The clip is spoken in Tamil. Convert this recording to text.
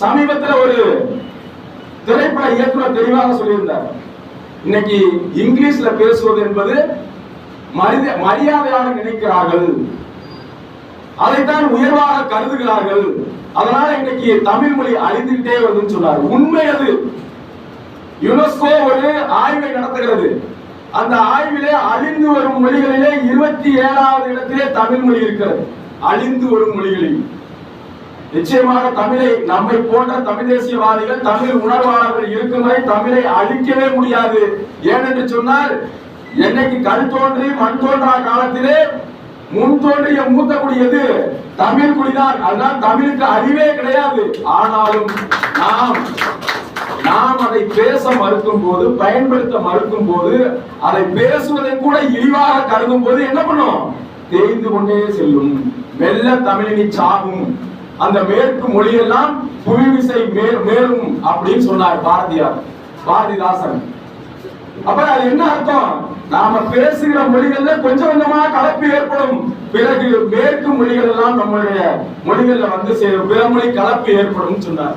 சமீபத்தில் ஒரு திரைப்பட இயக்குனர் தெளிவாக சொல்லியிருந்தார். இன்னைக்கு இங்கிலீஷ்ல பேசுவது என்பது மரித மரியாதையாக நினைக்கிறார்கள். அதைத்தான் உயர்வாக கருதுகிறார்கள். அதனால இன்னைக்கு தமிழ் மொழி அழிந்துகிட்டே வருதுன்னு சொன்னார். உண்மை அது. யுனெஸ்கோ ஒரு ஆய்வை நடத்துகிறது. அந்த ஆய்விலே அழிந்து வரும் மொழிகளிலே இருபத்தி ஏழாவது இடத்திலே தமிழ் மொழி இருக்கிறது. அழிந்து வரும் மொழிகளில். நிச்சயமாக தமிழை நம்மை போன்ற தமிழ் தேசியவாதிகள் தமிழ் உணர்வாளர்கள் இருக்கும் வரை தமிழை அழிக்கவே முடியாது. ஏனென்று சொன்னால் என்னைக்கு கல் தோன்றி மண் தோன்றா காலத்திலே முன் தோன்றிய மூத்த குடியது தமிழ் குடிதான். அதனால் தமிழுக்கு அறிவே கிடையாது. ஆனாலும் நாம் நாம் அதை பேச மறுக்கும் போது பயன்படுத்த மறுக்கும் போது அதை பேசுவதை கூட இழிவாக கருதும் போது என்ன பண்ணும்? தேய்ந்து கொண்டே செல்லும். மெல்ல தமிழினி சாகும். அந்த மேற்கு மொழியெல்லாம் புவி விசை மேலும் அப்படின்னு சொன்னார் பாரதியார் பாரதிதாசன். அப்ப அது என்ன அர்த்தம்? நாம பேசுகிற மொழிகள்ல கொஞ்சம் கொஞ்சமா கலப்பு ஏற்படும். பிறகு மேற்கு மொழிகள் எல்லாம் நம்மளுடைய மொழிகள்ல வந்து சேரும். பிற மொழி கலப்பு ஏற்படும் சொன்னார்.